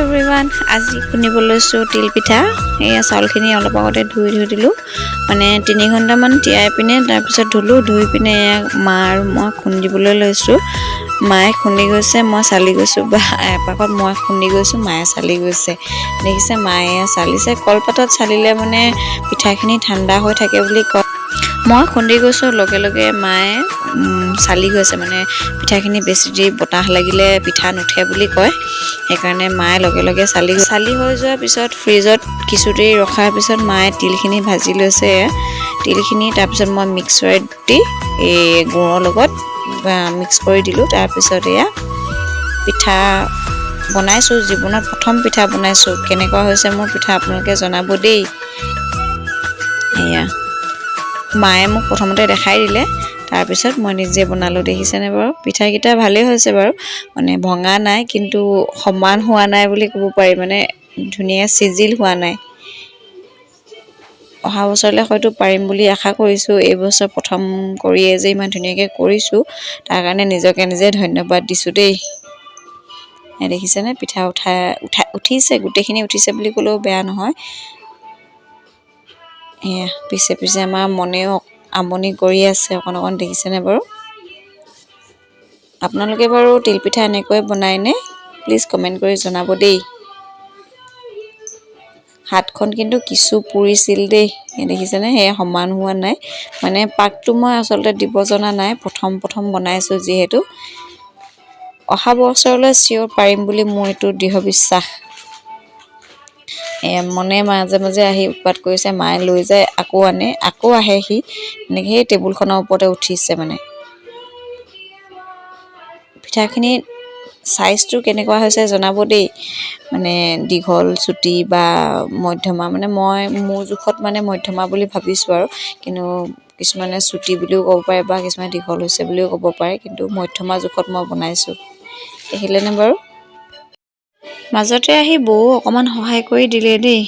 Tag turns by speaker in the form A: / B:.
A: Everyone আজি খুন্দিব লৈছোঁ তিল পিঠা। এয়া চাউলখিনি অলপ আগতে ধুই ধুই দিলোঁ। মানে তিনি ঘণ্টামান তিয়াই পিনে তাৰপিছত ধুলোঁ ধুই পিনে এয়া মা আৰু মই খুন্দিবলৈ লৈছোঁ। মায়ে খুন্দি গৈছে মই চালি গৈছোঁ। বা এপাকত মই খুন্দি গৈছোঁ মায়ে চালি গৈছে। দেখিছে মায়ে চালিছে। কলপাতত চালিলে মানে পিঠাখিনি ঠাণ্ডা হৈ থাকে বুলি কয়। মই খুন্দি গৈছোঁ লগে লগে মায়ে চালি গৈছে মানে পিঠাখিনি বেছি দেৰি বতাহ লাগিলে পিঠা নুঠে বুলি কয়। সেইকাৰণে মায়ে লগে লগে চালি চালি হৈ যোৱাৰ পিছত ফ্ৰিজত কিছু দেৰি ৰখাৰ পিছত মায়ে তিলখিনি ভাজি লৈছে। তিলখিনি তাৰপিছত মই মিক্সাৰত দি এই গুড়ৰ লগত মিক্স কৰি দিলোঁ। তাৰপিছত এয়া পিঠা বনাইছোঁ জীৱনত প্ৰথম পিঠা বনাইছোঁ। কেনেকুৱা হৈছে মোৰ পিঠা আপোনালোকে জনাব দেই। এয়া। মায়ে মোক প্ৰথমতে দেখাই দিলে। তাৰপিছত মই নিজে বনালোঁ দেখিছেনে বাৰু? পিঠাকেইটা ভালেই হৈছে বাৰু। মানে ভঙা নাই কিন্তু সমান হোৱা নাই বুলি ক'ব পাৰি। মানে ধুনীয়া চিজিল হোৱা নাই। অহা বছৰলৈ হয়তো পাৰিম বুলি আশা কৰিছোঁ। এইবছৰ প্ৰথম কৰিয়ে যে ইমান ধুনীয়াকৈ কৰিছোঁ তাৰ কাৰণে নিজকে নিজে ধন্যবাদ দিছোঁ দেই। দেখিছেনে? পিঠা উঠাই উঠাই উঠিছে গোটেইখিনি উঠিছে বুলি ক'লেও বেয়া নহয়। এয়া পিছে পিছে আমাৰ মনেও আমনি কৰি আছে অকণ অকণ দেখিছেনে বাৰু? আপোনালোকে বাৰু তিলপিঠা এনেকৈ বনায়নে প্লিজ কমেণ্ট কৰি জনাব দেই। হাতখন কিন্তু কিছু পুৰিছিল দেই। দেখিছেনে? সেয়া সমান হোৱা নাই। মানে পাকটো মই আচলতে দিব জনা নাই। প্ৰথম প্ৰথম বনাইছোঁ যিহেতু। অহা বছৰলৈ চিয়'ৰ পাৰিম বুলি মোৰ এইটো দৃঢ় বিশ্বাস। মনে মাজে মাজে আহি উৎপাত কৰিছে মায়ে লৈ যায় আকৌ আনে আকৌ আহে সি এনেকৈ সেই টেবুলখনৰ ওপৰতে উঠিছে মানে। পিঠাখিনি চাইজটো কেনেকুৱা হৈছে জনাব দেই। মানে দীঘল চুটি বা মধ্যমা মানে মই মোৰ জোখত মানে মধ্যমা বুলি ভাবিছোঁ আৰু। কিন্তু কিছুমানে চুটি বুলিও ক'ব পাৰে বা কিছুমানে দীঘল হৈছে বুলিও ক'ব পাৰে কিন্তু মধ্যমা জোখত মই বনাইছোঁ। দেখিলেনে বাৰু? মাজতে আহি বৌ অকণমান সহায় কৰি দিলে দেই।